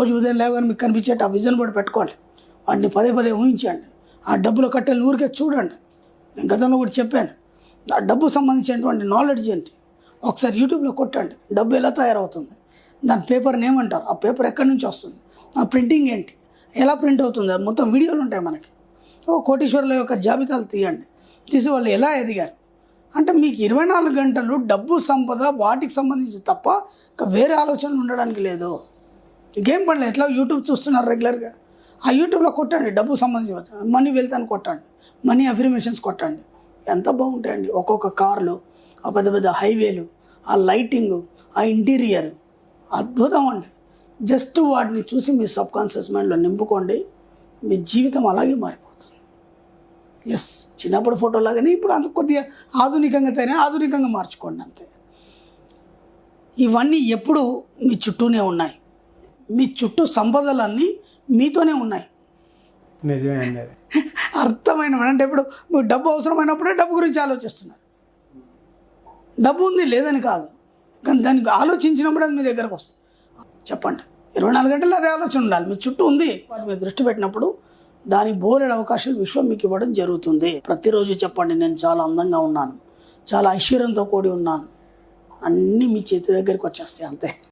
రోజు ఉదయం లేవగానే మీకు కనిపించేట ఆ విజన్ బోర్డు పెట్టుకోండి. వాటిని పదే పదే ఊహించండి. ఆ డబ్బులు కట్టెలు ఊరికే చూడండి. నేను గతంలో కూడా చెప్పాను. ఆ డబ్బు సంబంధించినటువంటి నాలెడ్జ్ ఏంటి? ఒకసారి యూట్యూబ్లో కొట్టండి. డబ్బు ఎలా తయారవుతుంది? దాని పేపర్ని ఏమంటారు? ఆ పేపర్ ఎక్కడి నుంచి వస్తుంది? ఆ ప్రింటింగ్ ఏంటి? ఎలా ప్రింట్ అవుతుంది? అది మొత్తం వీడియోలు ఉంటాయి మనకి. ఓ కోటీశ్వరుల యొక్క జాబితాలు తీయండి. తీసి వాళ్ళు ఎలా ఎదిగారు? అంటే మీకు ఇరవై నాలుగు గంటలు డబ్బు సంపద వాటికి సంబంధించి తప్ప ఇంకా వేరే ఆలోచనలు ఉండడానికి లేదు. గేమ్ పడలేదు ఎట్లా యూట్యూబ్ చూస్తున్నారు రెగ్యులర్గా? ఆ యూట్యూబ్లో కొట్టండి డబ్బు సంబంధించి మనీ వెళ్తాను కొట్టండి మనీ అఫర్మేషన్స్ కొట్టండి. ఎంత బాగుంటాయండి. ఒక్కొక్క కార్లు ఆ పెద్ద పెద్ద హైవేలు ఆ లైటింగు ఆ ఇంటీరియర్ అద్భుతం అండి. జస్ట్ వాటిని చూసి మీ సబ్ కాన్షియస్ మైండ్లో నింపుకోండి మీ జీవితం అలాగే మారిపోతుంది. ఎస్ చిన్నప్పుడు ఫోటో లాగానే ఇప్పుడు అంత కొద్దిగా ఆధునికంగా తయారై ఆధునికంగా మార్చుకోండి అంతే. ఇవన్నీ ఎప్పుడు మీ చుట్టూనే ఉన్నాయి. మీ చుట్టూ సంపదలన్నీ మీతోనే ఉన్నాయి. నిజమే అర్థమైన అంటే ఇప్పుడు మీకు డబ్బు అవసరమైనప్పుడే డబ్బు గురించి ఆలోచిస్తున్నారు. డబ్బు ఉంది లేదని కాదు. కానీ దానికి ఆలోచించినప్పుడు అది మీ దగ్గరకు వస్తుంది. చెప్పండి. ఇరవై నాలుగు గంటలు అదే ఆలోచన ఉండాలి. మీ చుట్టూ ఉంది. వాటి మీద దృష్టి పెట్టినప్పుడు దానికి బోలెడు అవకాశాలు విశ్వం మీకు ఇవ్వడం జరుగుతుంది. ప్రతిరోజు చెప్పండి నేను చాలా అందంగా ఉన్నాను. చాలా ఐశ్వర్యంతో కూడి ఉన్నాను. అన్నీ మీ చేతి దగ్గరికి వచ్చేస్తాయి అంతే.